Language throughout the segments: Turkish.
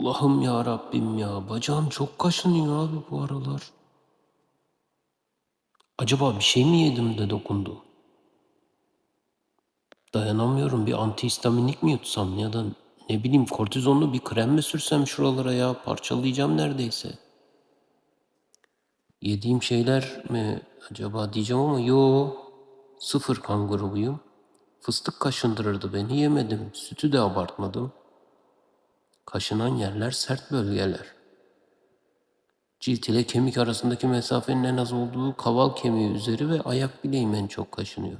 Allah'ım ya Rabbim ya. Bacağım çok kaşınıyor abi bu aralar. Acaba bir şey mi yedim de dokundu? Dayanamıyorum. Bir antihistaminik mi yutsam ya da ne bileyim kortizonlu bir krem mi sürsem şuralara ya? Parçalayacağım neredeyse. Yediğim şeyler mi acaba diyeceğim ama yo. Sıfır kan grubuyum. Fıstık kaşındırırdı beni yemedim. Sütü de abartmadım. Kaşınan yerler sert bölgeler. Cilt ile kemik arasındaki mesafenin en az olduğu kaval kemiği üzeri ve ayak bileğim en çok kaşınıyor.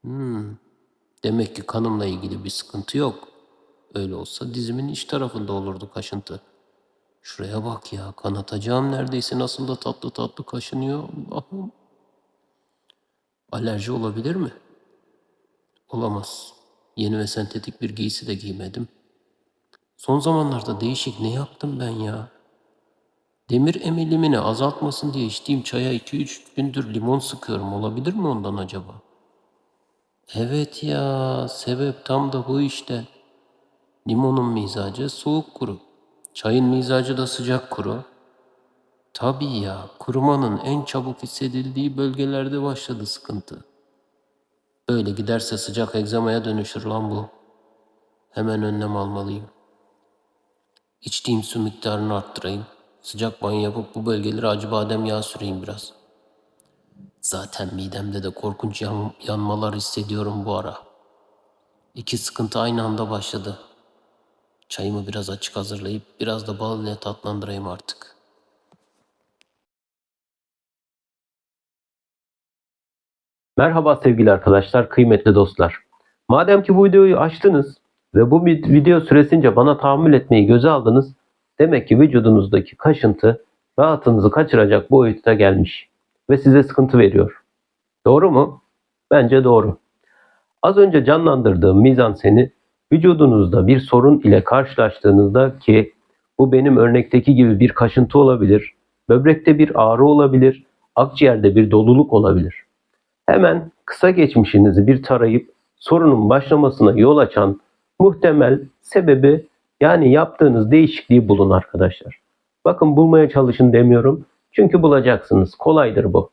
Hmm. Demek ki kanımla ilgili bir sıkıntı yok. Öyle olsa dizimin iç tarafında olurdu kaşıntı. Şuraya bak ya kanatacağım neredeyse nasıl da tatlı tatlı kaşınıyor. Allah'ım. Alerji olabilir mi? Olamaz. Yeni ve sentetik bir giysi de giymedim. Son zamanlarda değişik ne yaptım ben ya? Demir emilimini azaltmasın diye içtiğim çaya 2-3 gündür limon sıkıyorum. Olabilir mi ondan acaba? Evet ya, sebep tam da bu işte. Limonun mizacı soğuk kuru. Çayın mizacı da sıcak kuru. Tabii ya, kurumanın en çabuk hissedildiği bölgelerde başladı sıkıntı. Böyle giderse sıcak egzamaya dönüşür lan bu. Hemen önlem almalıyım. İçtiğim su miktarını arttırayım. Sıcak banyo yapıp bu bölgelere acı badem yağı süreyim biraz. Zaten midemde de korkunç yan- yanmalar hissediyorum bu ara. İki sıkıntı aynı anda başladı. Çayımı biraz açık hazırlayıp biraz da bal ile tatlandırayım artık. Merhaba sevgili arkadaşlar, kıymetli dostlar. Madem ki bu videoyu açtınız ve bu vid- video süresince bana tahammül etmeyi göze aldınız, demek ki vücudunuzdaki kaşıntı rahatınızı kaçıracak boyuta gelmiş ve size sıkıntı veriyor. Doğru mu? Bence doğru. Az önce canlandırdığım mizanseni vücudunuzda bir sorun ile karşılaştığınızda ki bu benim örnekteki gibi bir kaşıntı olabilir, böbrekte bir ağrı olabilir, akciğerde bir doluluk olabilir. Hemen kısa geçmişinizi bir tarayıp sorunun başlamasına yol açan muhtemel sebebi yani yaptığınız değişikliği bulun arkadaşlar. Bakın bulmaya çalışın demiyorum. Çünkü bulacaksınız. Kolaydır bu.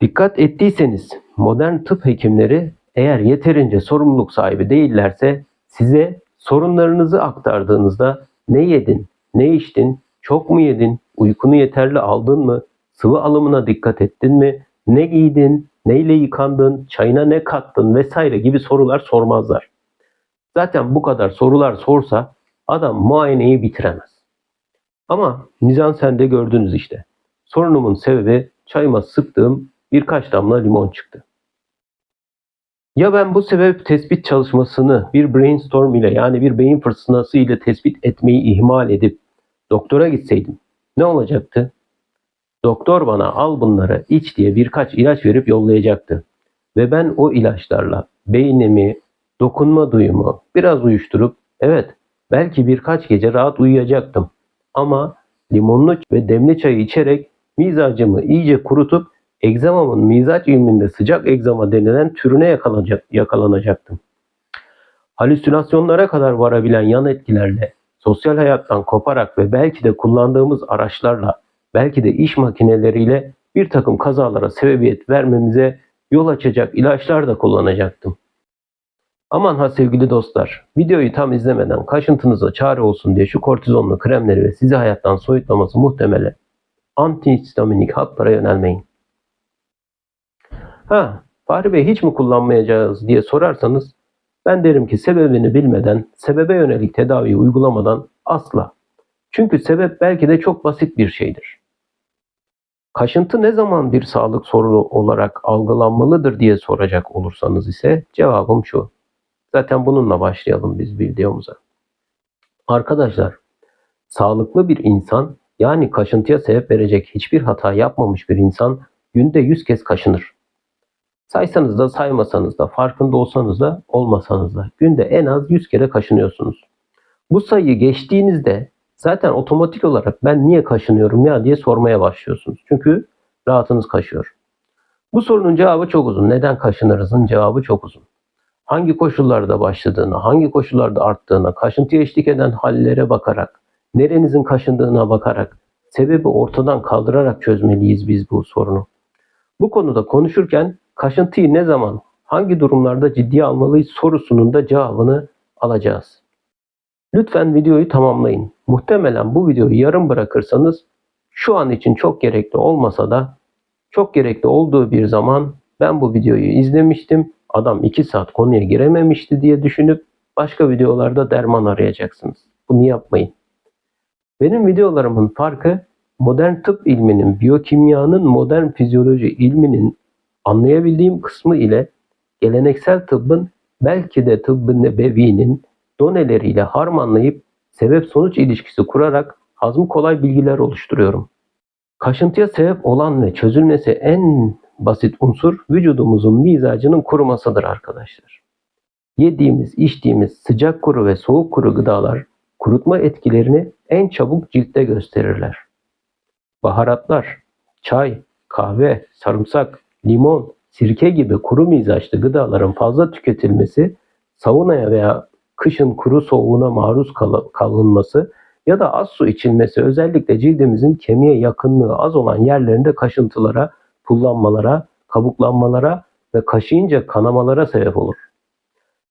Dikkat ettiyseniz modern tıp hekimleri eğer yeterince sorumluluk sahibi değillerse size sorunlarınızı aktardığınızda ne yedin, ne içtin, çok mu yedin, uykunu yeterli aldın mı, sıvı alımına dikkat ettin mi, ne giydin, neyle yıkandın, çayına ne kattın vesaire gibi sorular sormazlar. Zaten bu kadar sorular sorsa adam muayeneyi bitiremez. Ama mizansende gördünüz işte. Sorunumun sebebi çayıma sıktığım birkaç damla limon çıktı. Ya ben bu sebep tespit çalışmasını bir brainstorm ile yani bir beyin fırtınası ile tespit etmeyi ihmal edip doktora gitseydim ne olacaktı? Doktor bana al bunları iç diye birkaç ilaç verip yollayacaktı. Ve ben o ilaçlarla beynimi, dokunma duyumu biraz uyuşturup evet belki birkaç gece rahat uyuyacaktım. Ama limonlu ve demli çayı içerek mizacımı iyice kurutup egzamamın mizaç ilminde sıcak egzama denilen türüne yakalanacak, yakalanacaktım. Halüsinasyonlara kadar varabilen yan etkilerle, sosyal hayattan koparak ve belki de kullandığımız araçlarla, belki de iş makineleriyle bir takım kazalara sebebiyet vermemize yol açacak ilaçlar da kullanacaktım. Aman ha sevgili dostlar, videoyu tam izlemeden kaşıntınıza çare olsun diye şu kortizonlu kremleri ve sizi hayattan soyutlaması muhtemelen antihistaminik haplara yönelmeyin. Ha, Fahri Bey hiç mi kullanmayacağız diye sorarsanız ben derim ki sebebini bilmeden, sebebe yönelik tedaviyi uygulamadan asla. Çünkü sebep belki de çok basit bir şeydir. Kaşıntı ne zaman bir sağlık sorunu olarak algılanmalıdır diye soracak olursanız ise cevabım şu. Zaten bununla başlayalım biz videomuza. Arkadaşlar, sağlıklı bir insan yani kaşıntıya sebep verecek hiçbir hata yapmamış bir insan günde 100 kez kaşınır. Saysanız da saymasanız da farkında olsanız da olmasanız da günde en az 100 kere kaşınıyorsunuz. Bu sayıyı geçtiğinizde zaten otomatik olarak ben niye kaşınıyorum ya diye sormaya başlıyorsunuz. Çünkü rahatınız kaşıyor. Bu sorunun cevabı çok uzun. Neden kaşınırızın cevabı çok uzun. Hangi koşullarda başladığına, hangi koşullarda arttığına, kaşıntıya eşlik eden hallere bakarak, nerenizin kaşındığına bakarak, sebebi ortadan kaldırarak çözmeliyiz biz bu sorunu. Bu konuda konuşurken kaşıntıyı ne zaman, hangi durumlarda ciddiye almalıyız sorusunun da cevabını alacağız. Lütfen videoyu tamamlayın. Muhtemelen bu videoyu yarım bırakırsanız şu an için çok gerekli olmasa da çok gerekli olduğu bir zaman ben bu videoyu izlemiştim. Adam 2 saat konuya girememişti diye düşünüp başka videolarda derman arayacaksınız. Bunu yapmayın. Benim videolarımın farkı modern tıp ilminin, biyokimyanın modern fizyoloji ilminin anlayabildiğim kısmı ile geleneksel tıbbın belki de tıbbın nebevinin doneleriyle harmanlayıp sebep sonuç ilişkisi kurarak hazmı kolay bilgiler oluşturuyorum. Kaşıntıya sebep olan ve çözülmesi en basit unsur vücudumuzun mizacının kurumasıdır arkadaşlar. Yediğimiz, içtiğimiz sıcak kuru ve soğuk kuru gıdalar kurutma etkilerini en çabuk ciltte gösterirler. Baharatlar, çay, kahve, sarımsak, limon, sirke gibi kuru mizaçlı gıdaların fazla tüketilmesi, saunaya veya kışın kuru soğuğuna maruz kal- kalınması ya da az su içilmesi özellikle cildimizin kemiğe yakınlığı az olan yerlerinde kaşıntılara, pullanmalara, kabuklanmalara ve kaşıyınca kanamalara sebep olur.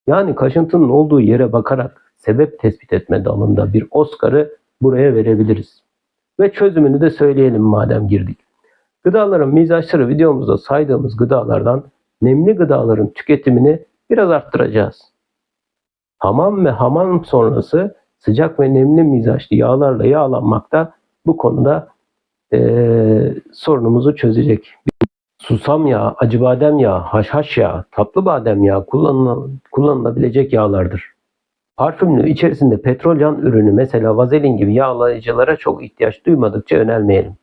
Yani kaşıntının olduğu yere bakarak sebep tespit etme dalında bir Oscar'ı buraya verebiliriz. Ve çözümünü de söyleyelim madem girdik. Gıdaların mizaçları videomuzda saydığımız gıdalardan nemli gıdaların tüketimini biraz arttıracağız. Hamam ve hamam sonrası sıcak ve nemli mizaçlı yağlarla yağlanmakta bu konuda eee, sorunumuzu çözecek. Susam yağı, acı badem yağı, haşhaş yağı, tatlı badem yağı kullanıla- kullanılabilecek yağlardır. Parfümlü içerisinde petrol yan ürünü mesela vazelin gibi yağlayıcılara çok ihtiyaç duymadıkça önermeyelim.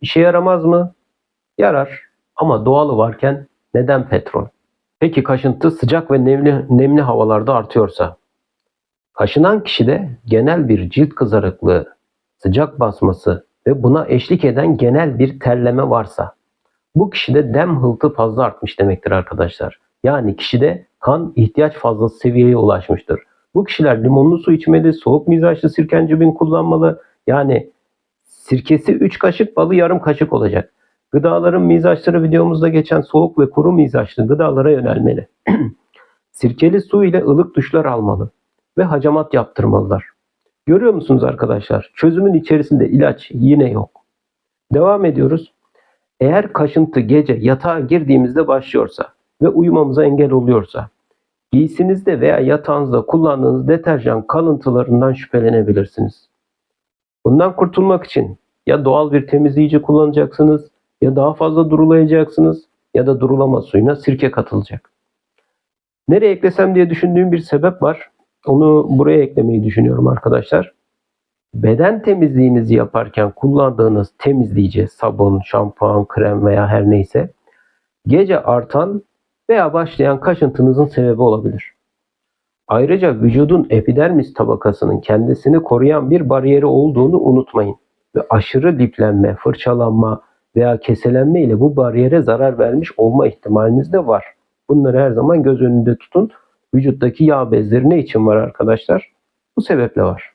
İşe yaramaz mı? Yarar. Ama doğalı varken neden petrol? Peki kaşıntı sıcak ve nemli, nemli havalarda artıyorsa? Kaşınan kişide genel bir cilt kızarıklığı, sıcak basması ve buna eşlik eden genel bir terleme varsa bu kişide dem hıltı fazla artmış demektir arkadaşlar. Yani kişide kan ihtiyaç fazlası seviyeye ulaşmıştır. Bu kişiler limonlu su içmeli, soğuk mizaçlı sirkencibin kullanmalı. Yani sirkesi 3 kaşık, balı yarım kaşık olacak. Gıdaların mizaçları videomuzda geçen soğuk ve kuru mizaçlı gıdalara yönelmeli. Sirkeli su ile ılık duşlar almalı ve hacamat yaptırmalılar. Görüyor musunuz arkadaşlar? Çözümün içerisinde ilaç yine yok. Devam ediyoruz. Eğer kaşıntı gece yatağa girdiğimizde başlıyorsa ve uyumamıza engel oluyorsa, giysinizde veya yatağınızda kullandığınız deterjan kalıntılarından şüphelenebilirsiniz. Bundan kurtulmak için ya doğal bir temizleyici kullanacaksınız, ya daha fazla durulayacaksınız, ya da durulama suyuna sirke katılacak. Nereye eklesem diye düşündüğüm bir sebep var. Onu buraya eklemeyi düşünüyorum arkadaşlar. Beden temizliğinizi yaparken kullandığınız temizleyici, sabun, şampuan, krem veya her neyse gece artan veya başlayan kaşıntınızın sebebi olabilir. Ayrıca vücudun epidermis tabakasının kendisini koruyan bir bariyeri olduğunu unutmayın ve aşırı liplenme, fırçalanma veya keselenme ile bu bariyere zarar vermiş olma ihtimaliniz de var. Bunları her zaman göz önünde tutun. Vücuttaki yağ bezleri ne için var arkadaşlar? Bu sebeple var.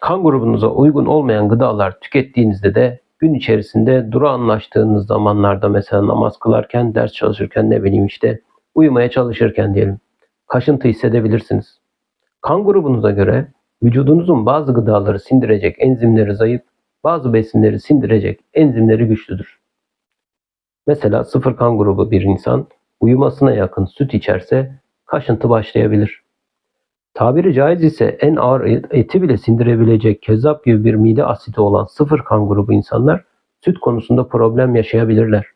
Kan grubunuza uygun olmayan gıdalar tükettiğinizde de gün içerisinde duru anlaştığınız zamanlarda mesela namaz kılarken, ders çalışırken ne bileyim işte uyumaya çalışırken diyelim kaşıntı hissedebilirsiniz. Kan grubunuza göre vücudunuzun bazı gıdaları sindirecek enzimleri zayıf, bazı besinleri sindirecek enzimleri güçlüdür. Mesela sıfır kan grubu bir insan uyumasına yakın süt içerse kaşıntı başlayabilir. Tabiri caiz ise en ağır eti bile sindirebilecek kezzap gibi bir mide asidi olan sıfır kan grubu insanlar süt konusunda problem yaşayabilirler.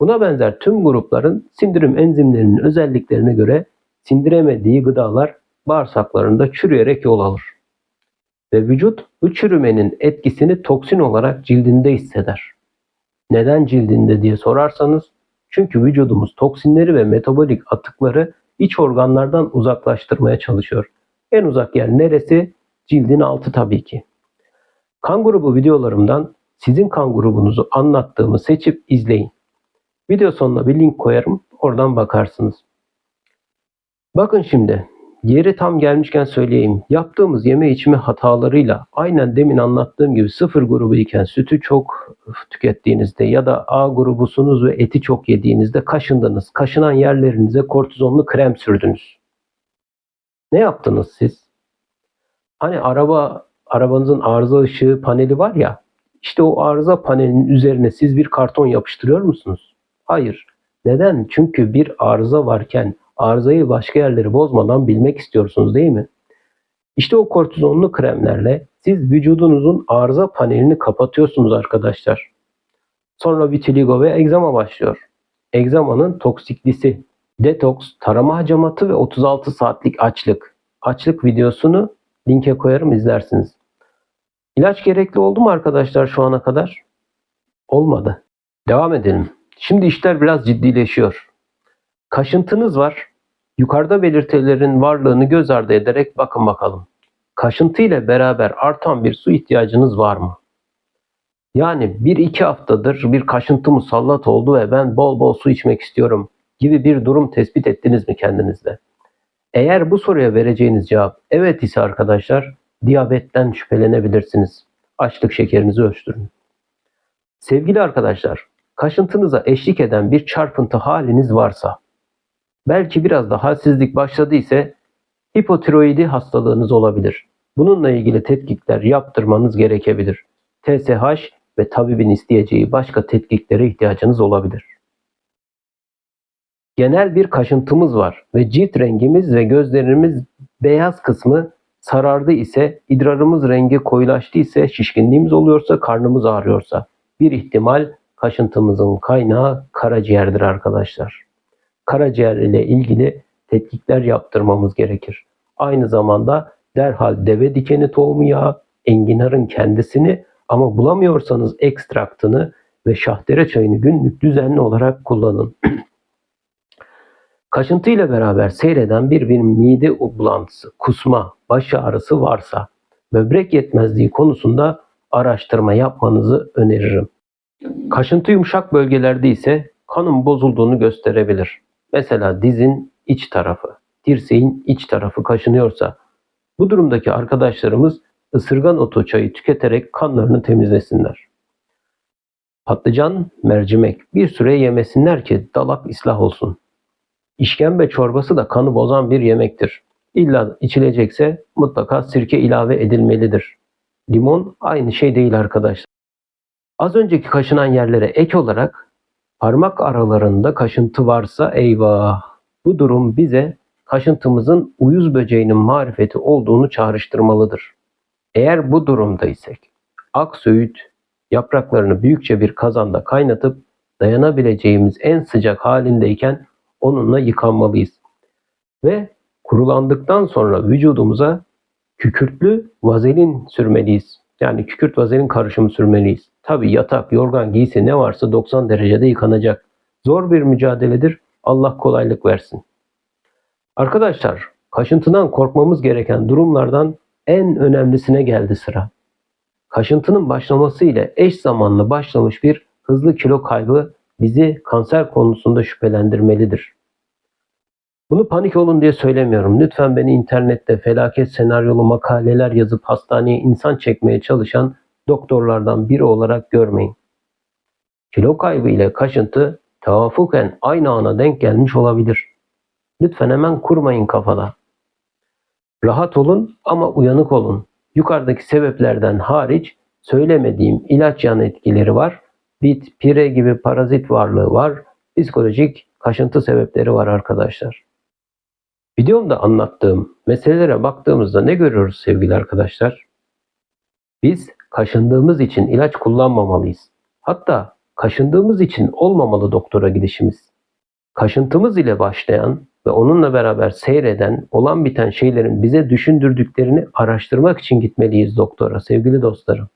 Buna benzer tüm grupların sindirim enzimlerinin özelliklerine göre sindiremediği gıdalar bağırsaklarında çürüyerek yol alır. Ve vücut bu çürümenin etkisini toksin olarak cildinde hisseder. Neden cildinde diye sorarsanız çünkü vücudumuz toksinleri ve metabolik atıkları iç organlardan uzaklaştırmaya çalışıyor. En uzak yer neresi? Cildin altı tabii ki. Kan grubu videolarımdan sizin kan grubunuzu anlattığımı seçip izleyin. Video sonuna bir link koyarım. Oradan bakarsınız. Bakın şimdi yeri tam gelmişken söyleyeyim. Yaptığımız yeme içme hatalarıyla aynen demin anlattığım gibi sıfır grubu iken sütü çok tükettiğinizde ya da A grubusunuz ve eti çok yediğinizde kaşındınız. Kaşınan yerlerinize kortizonlu krem sürdünüz. Ne yaptınız siz? Hani araba arabanızın arıza ışığı paneli var ya işte o arıza panelinin üzerine siz bir karton yapıştırıyor musunuz? Hayır. Neden? Çünkü bir arıza varken arızayı başka yerleri bozmadan bilmek istiyorsunuz değil mi? İşte o kortizonlu kremlerle siz vücudunuzun arıza panelini kapatıyorsunuz arkadaşlar. Sonra vitiligo ve egzama başlıyor. Egzamanın toksiklisi, detoks, tarama hacamatı ve 36 saatlik açlık. Açlık videosunu linke koyarım izlersiniz. İlaç gerekli oldu mu arkadaşlar şu ana kadar? Olmadı. Devam edelim. Şimdi işler biraz ciddileşiyor. Kaşıntınız var. Yukarıda belirtilerin varlığını göz ardı ederek bakın bakalım. Kaşıntı ile beraber artan bir su ihtiyacınız var mı? Yani bir iki haftadır bir kaşıntı musallat oldu ve ben bol bol su içmek istiyorum gibi bir durum tespit ettiniz mi kendinizde? Eğer bu soruya vereceğiniz cevap evet ise arkadaşlar diyabetten şüphelenebilirsiniz. Açlık şekerinizi ölçtürün. Sevgili arkadaşlar, kaşıntınıza eşlik eden bir çarpıntı haliniz varsa, belki biraz da halsizlik başladı ise hipotiroidi hastalığınız olabilir. Bununla ilgili tetkikler yaptırmanız gerekebilir. TSH ve tabibin isteyeceği başka tetkiklere ihtiyacınız olabilir. Genel bir kaşıntımız var ve cilt rengimiz ve gözlerimiz beyaz kısmı sarardı ise, idrarımız rengi koyulaştı ise, şişkinliğimiz oluyorsa, karnımız ağrıyorsa bir ihtimal kaşıntımızın kaynağı karaciğerdir arkadaşlar. Karaciğer ile ilgili tetkikler yaptırmamız gerekir. Aynı zamanda derhal deve dikeni tohumu yağı, enginarın kendisini ama bulamıyorsanız ekstraktını ve şahdere çayını günlük düzenli olarak kullanın. Kaşıntı ile beraber seyreden bir bir mide bulantısı, kusma, baş ağrısı varsa böbrek yetmezliği konusunda araştırma yapmanızı öneririm. Kaşıntı yumuşak bölgelerde ise kanın bozulduğunu gösterebilir. Mesela dizin iç tarafı, dirseğin iç tarafı kaşınıyorsa bu durumdaki arkadaşlarımız ısırgan otu çayı tüketerek kanlarını temizlesinler. Patlıcan, mercimek bir süre yemesinler ki dalak ıslah olsun. İşkembe çorbası da kanı bozan bir yemektir. İlla içilecekse mutlaka sirke ilave edilmelidir. Limon aynı şey değil arkadaşlar. Az önceki kaşınan yerlere ek olarak parmak aralarında kaşıntı varsa eyvah. Bu durum bize kaşıntımızın uyuz böceğinin marifeti olduğunu çağrıştırmalıdır. Eğer bu durumdaysak ak söğüt yapraklarını büyükçe bir kazanda kaynatıp dayanabileceğimiz en sıcak halindeyken onunla yıkanmalıyız. Ve kurulandıktan sonra vücudumuza kükürtlü vazelin sürmeliyiz. Yani kükürt vazelin karışımı sürmeliyiz. Tabi yatak, yorgan, giysi ne varsa 90 derecede yıkanacak. Zor bir mücadeledir. Allah kolaylık versin. Arkadaşlar, kaşıntıdan korkmamız gereken durumlardan en önemlisine geldi sıra. Kaşıntının başlaması ile eş zamanlı başlamış bir hızlı kilo kaybı bizi kanser konusunda şüphelendirmelidir. Bunu panik olun diye söylemiyorum. Lütfen beni internette felaket senaryolu makaleler yazıp hastaneye insan çekmeye çalışan doktorlardan biri olarak görmeyin. Kilo kaybı ile kaşıntı tevafuken aynı ana denk gelmiş olabilir. Lütfen hemen kurmayın kafada. Rahat olun ama uyanık olun. Yukarıdaki sebeplerden hariç söylemediğim ilaç yan etkileri var. Bit, pire gibi parazit varlığı var. Psikolojik kaşıntı sebepleri var arkadaşlar. Videomda anlattığım meselelere baktığımızda ne görüyoruz sevgili arkadaşlar? Biz kaşındığımız için ilaç kullanmamalıyız. Hatta kaşındığımız için olmamalı doktora gidişimiz. Kaşıntımız ile başlayan ve onunla beraber seyreden, olan biten şeylerin bize düşündürdüklerini araştırmak için gitmeliyiz doktora sevgili dostlarım.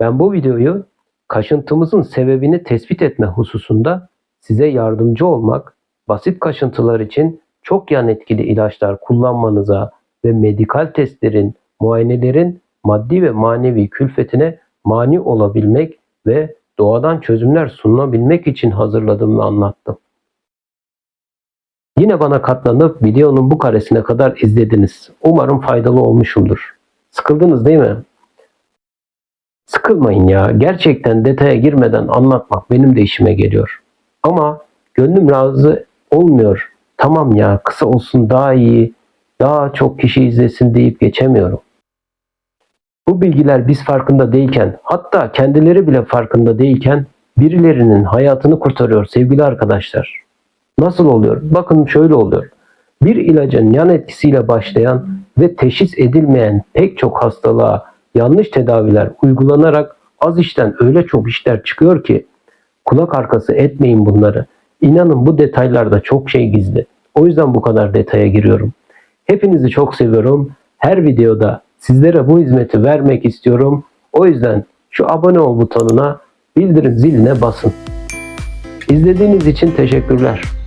Ben bu videoyu kaşıntımızın sebebini tespit etme hususunda size yardımcı olmak, basit kaşıntılar için çok yan etkili ilaçlar kullanmanıza ve medikal testlerin, muayenelerin maddi ve manevi külfetine mani olabilmek ve doğadan çözümler sunabilmek için hazırladım ve anlattım. Yine bana katlanıp videonun bu karesine kadar izlediniz. Umarım faydalı olmuşumdur. Sıkıldınız değil mi? Sıkılmayın ya. Gerçekten detaya girmeden anlatmak benim de işime geliyor. Ama gönlüm razı olmuyor. Tamam ya kısa olsun daha iyi, daha çok kişi izlesin deyip geçemiyorum. Bu bilgiler biz farkında değilken, hatta kendileri bile farkında değilken birilerinin hayatını kurtarıyor sevgili arkadaşlar. Nasıl oluyor? Bakın şöyle oluyor. Bir ilacın yan etkisiyle başlayan ve teşhis edilmeyen pek çok hastalığa yanlış tedaviler uygulanarak az işten öyle çok işler çıkıyor ki kulak arkası etmeyin bunları. İnanın bu detaylarda çok şey gizli. O yüzden bu kadar detaya giriyorum. Hepinizi çok seviyorum. Her videoda sizlere bu hizmeti vermek istiyorum. O yüzden şu abone ol butonuna, bildirim ziline basın. İzlediğiniz için teşekkürler.